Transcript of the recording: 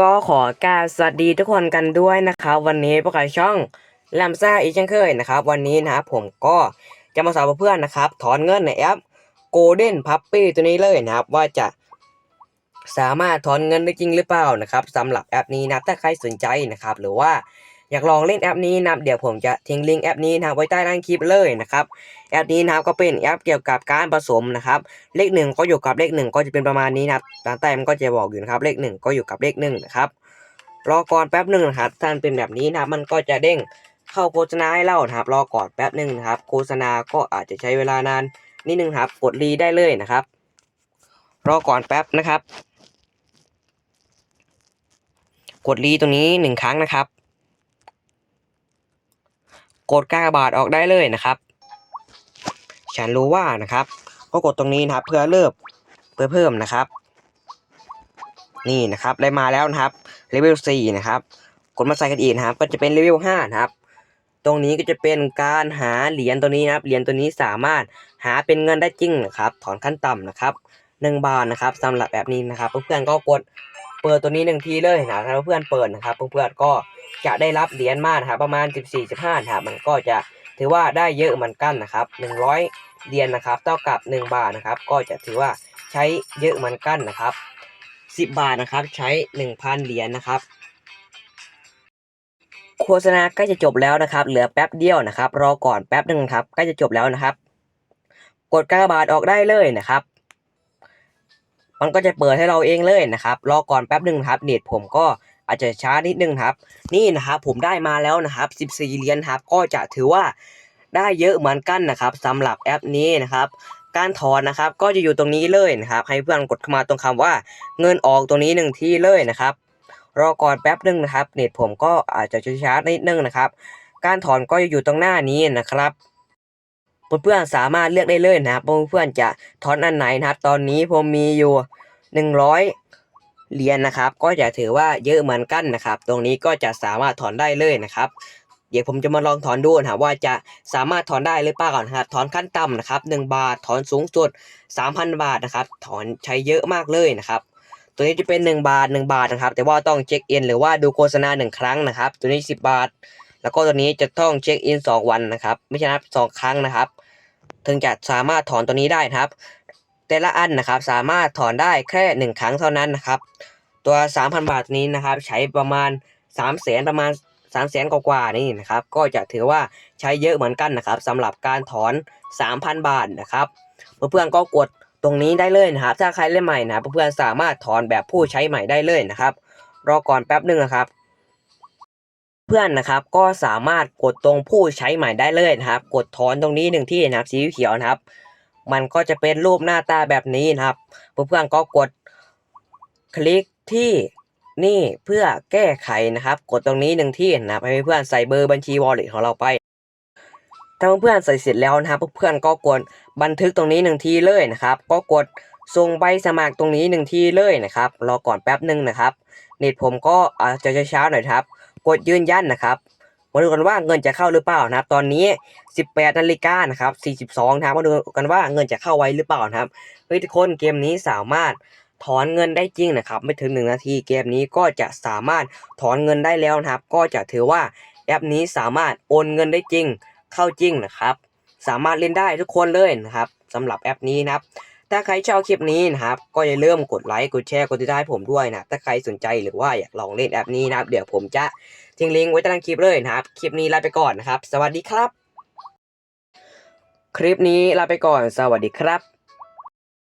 ก็ขอการสวัสดีทุกคนกันด้วยนะครับวันนี้พวกเราช่องแลมซ่าอีกเช่นเคยนะครับ วันนี้นะครับผมก็จะมาสอนเพื่อนๆนะครับ ถอนเงินในแอป Golden Puppy ตัวนี้เลยนะครับ ว่าจะสามารถถอนเงินได้จริงหรือเปล่านะครับสำหรับแอปนี้นะถ้าใครสนใจนะครับ หรือว่า อยากลองเล่นแอปนี้นะครับเดี๋ยวผมจะทิ้งลิงก์แอปนี้นะครับไว้ใต้ล่างคลิปเลยนะครับแอปนี้นะครับก็เป็นแอปเกี่ยวกับการผสมนะครับเลขหนึ่งก็อยู่กับเลขหนึ่งก็จะเป็นประมาณนี้นะครับตามใต้มันก็จะบอกอยู่นะครับเลขหนึ่งก็อยู่กับเลขหนึ่งนะครับรอก่อนแป๊บหนึ่งนะครับถ้านเป็นแบบนี้นะมันก็จะเด้งเข้าโฆษณาให้เรานะครับรอก่อนแป๊บหนึ่งนะครับโฆษณาก็อาจจะใช้เวลานานนิดนึงครับกดรีได้เลยนะครับ รอก่อนแป๊บนะครับ กดรีตรงนี้หนึ่งครั้งนะครับ กดกากบาทออกได้เลยนะครับ ฉันรู้ว่านะครับ ก็กดตรงนี้นะครับเพื่อเลิกเพื่อเพิ่มนะครับ นี่นะครับได้มาแล้วนะครับเลเวล4นะครับกดมาใส่กันอีกนะครับ ก็จะเป็นเลเวล5นะครับ ตรงนี้ก็จะเป็นการหาเหรียญตัวนี้นะครับเหรียญตัวนี้สามารถหาเป็นเงินได้จริงนะครับ ถอนขั้นต่ำนะครับหนึ่งบาทนะครับสำหรับแบบนี้นะครับ เพื่อนๆก็กด เปิดตัวนี้หนึ่งทีเลยนะถ้าเพื่อนเปิดนะครับเพื่อนๆก็จะได้รับเหรียญมากนะครับประมาณ 14-15นะครับมันก็จะถือว่าได้เยอะเหมือนกันนะครับ 100เหรียญนะครับเท่ากับ 1 บาทนะครับ ก็จะถือว่าใช้เยอะเหมือนกันนะครับ 10 บาทนะครับใช้ 1,000 เหรียญนะครับโฆษณาใกล้จะจบแล้วนะครับ เหลือแป๊บเดียวนะครับ รอก่อนแป๊บหนึ่งครับใกล้จะจบแล้วนะครับ กดกากบาทออกได้เลยนะครับ มันก็จะเปิดให้เราเองเลยนะครับ รอก่อนแป๊บหนึ่งครับเน็ตผมก็อาจจะช้านิดนึงครับ นี่นะครับผมได้มาแล้วนะครับ14เหรียญครับ ก็จะถือว่าได้เยอะเหมือนกันนะครับสำหรับแอปนี้นะครับการถอนนะครับก็จะอยู่ตรงนี้เลยนะครับ ให้เพื่อนกดเข้ามาตรงคำว่าเงินออกตรงนี้หนึ่งที่เลยนะครับ รอก่อนแป๊บหนึ่งนะครับ เน็ตผมก็อาจจะช้านิดนึงนะครับ การถอนก็จะอยู่ตรงหน้านี้นะครับ เพื่อนๆสามารถเลือกได้เลยนะครับเพื่อนๆจะถอนอันไหนนะครับตอนนี้ผมมีอยู่ 100 เหรียญนะครับ ก็จะถือว่าเยอะเหมือนกันนะครับ ตรงนี้ก็จะสามารถถอนได้เลยนะครับเดี๋ยวผมจะมาลองถอนดูนะครับว่าจะสามารถถอนได้หรือเปล่าก่อนนะครับถอนขั้นต่ำนะครับ1บาทถอนสูงสุด 3,000 บาทนะครับ ถอนใช้เยอะมากเลยนะครับ ตัวนี้จะเป็น 1 บาท 1 บาทนะครับ แต่ว่าต้องเช็คเอินหรือว่าดูโฆษณา 1 ครั้งนะครับ ตัวนี้ 10 บาท แล้วก็ตัวนี้จะต้องเช็คอิน 2 วันนะครับ ไม่ใช่นับ2ครั้งนะครับ ถึงจะสามารถถอนตัวนี้ได้นะครับ แต่ละอันนะครับสามารถถอนได้แค่หนึ่งครั้งเท่านั้นนะครับ ตัว 3,000 บาทนี้นะครับ ใช้ประมาณ3 0 0แสนประมาณ3 0 0แสนกว่าๆนี่นะครับ ก็จะถือว่าใช้เยอะเหมือนกันนะครับสำหรับการถอน 3,000 บาทนะครับ เพื่อนๆก็กดตรงนี้ได้เลยนะครับ ถ้าใครเล่นใหม่นะเพื่อนๆสามารถถอนแบบผู้ใช้ใหม่ได้เลยนะครับ รอก่อนแป๊บหนึ่งนะครับ เพื่อนนะครับก็สามารถกดตรงผู้ใช้ใหม่ได้เลยนะครับ กดถอนตรงนี้หนึ่งที่นะครับสีเขียวนะครับ มันก็จะเป็นรูปหน้าตาแบบนี้นะครับเพื่อนๆก็กดคลิกที่นี่เพื่อแก้ไขนะครับ กดตรงนี้หนึ่งที่นะครับให้เพื่อนใส่เบอร์บัญชี wallet ของเราไปถ้าเพื่อนใส่เสร็จแล้วนะครับเพื่อนก็กดบันทึกตรงนี้หนึ่งทีเลยนะครับ ก็กดส่งใบสมัครตรงนี้หนึ่งทีเลยนะครับรอก่อนแป๊บหนึ่งนะครับ เน็ตผมก็อาจจะช้าหน่อยครับกดยืนยันนะครับมาดูกันว่าเงินจะเข้าหรือเปล่านะครับ ตอนนี้ 18นาฬิกานะครับ42นะครับมาดูกันว่าเงินจะเข้าไวหรือเปล่านะครับเฮ้ยทุกคนเกมนี้สามารถถอนเงินได้จริงนะครับ ไม่ถึง 1 นาทีเกมนี้ก็จะสามารถถอนเงินได้แล้วนะครับ ก็จะถือว่าแอปนี้สามารถโอนเงินได้จริงเข้าจริงนะครับ สามารถเล่นได้ทุกคนเลยนะครับสำหรับแอปนี้นะครับ ถ้าใครชอบคลิปนี้นะครับ ก็อย่าลืมกดไลค์ กดแชร์ กดติดตามผมด้วยนะถ้าใครสนใจหรือว่าอยากลองเล่นแอปนี้นะครับ เดี๋ยวผมจะทิ้งลิงก์ไว้ใต้คลิปเลยนะครับ คลิปนี้ลาไปก่อนนะครับ สวัสดีครับ คลิปนี้ลาไปก่อน สวัสดีครับ